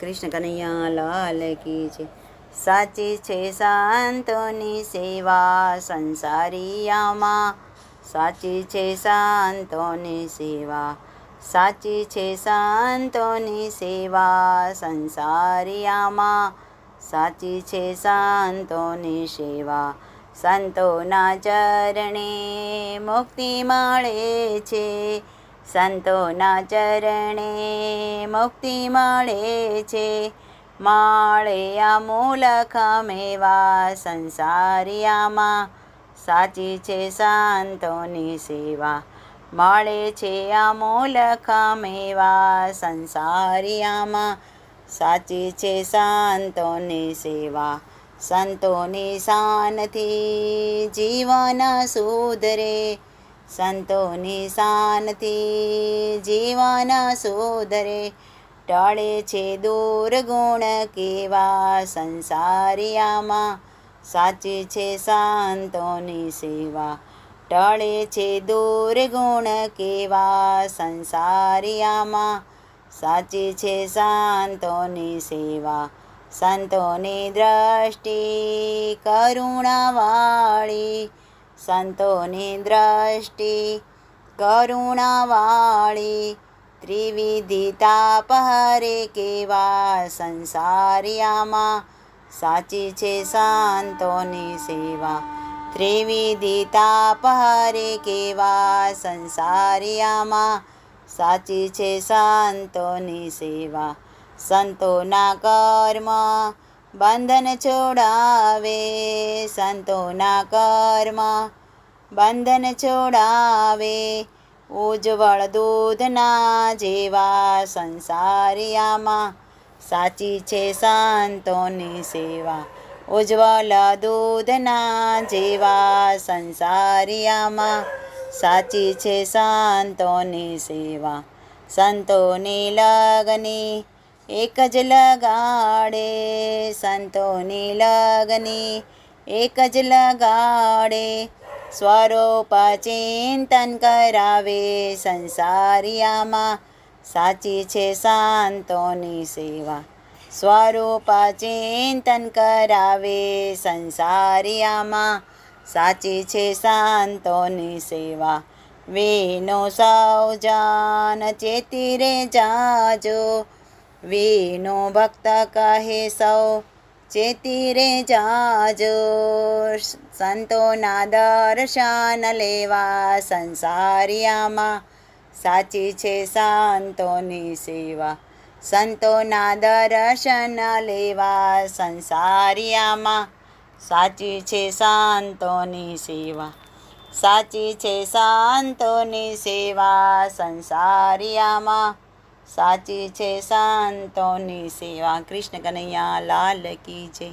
કૃષ્ણ કનૈયા લાલ કી છે. સાચી છે સંતોની સેવા સંસારિયામાં. સાચી છે સંતોની સેવા. સાચી છે સંતોની સેવા સંસારિયામાં. સાચી છે સંતોની સેવા. સંતોના ચરણે મુક્તિ મળે છે. સંતોના ચરણે મુક્તિ મળે છે. માળે અમૂલક મેવા સંસારિયામાં સાચી છે સંતોની સેવા. મળે છે અમૂલક મેવા સંસારિયામાં સાચી છે સંતોની સેવા. સંતોની શાનથી જીવન સુધરે સંતોની શાનથી જીવન સુધરે, ટળે છે દૂર ગુણ કેવા સંસારિયામાં. સાચી છે સંતોની સેવા, ટળે છે દૂર ગુણ કેવા સંસારિયામાં. સાચી છે સંતોની સેવા, સંતોની દ્રષ્ટિ કરુણાવાળી સંતોની દ્રષ્ટિ કરુણાવાળી ત્રિવિધિતા પહરે કેવા સંસારિયામાં સાચી છે સંતોની સેવા. ત્રિવિધિતા પહરે કેવા સંસારિયામાં સાચી છે સંતોની સેવા. સંતોના કર્મ બંધન છોડાવે સંતોના કર્મ. બંધન છોડાવે ઉજ્જવળ દૂધના જેવા સંસારિયામાં સાચી છે સંતોની સેવા. ઉજ્જવળ દૂધના જેવા સંસારિયામાં સાચી છે સંતોની સેવા. સંતોની લગની એક જ લગાડે સંતોની લગની, એક જ લગાડે સ્વરૂપ ચિંતન કરાવે સંસારિયામાં સાચી છે સંતોની સેવા. સ્વરૂપ ચિંતન કરાવે સંસારિયામાં સાચી છે સંતોની સેવા. વેનો સૌ જાન ચેતી રે જાજો. વેનો ભક્ત કહે સૌ ચેતી રે જાજો સંતોના દર્શન લેવા સંસારિયામાં સાચી છે સંતોની સેવા સંતોના દર્શન લેવા સંસારિયામાં સાચી છે સંતોની સેવા સાચી છે સંતોની સેવા સંસારિયામાં સાચી છે સંતોની સેવા. કૃષ્ણ કનૈયા લાલ કી જય.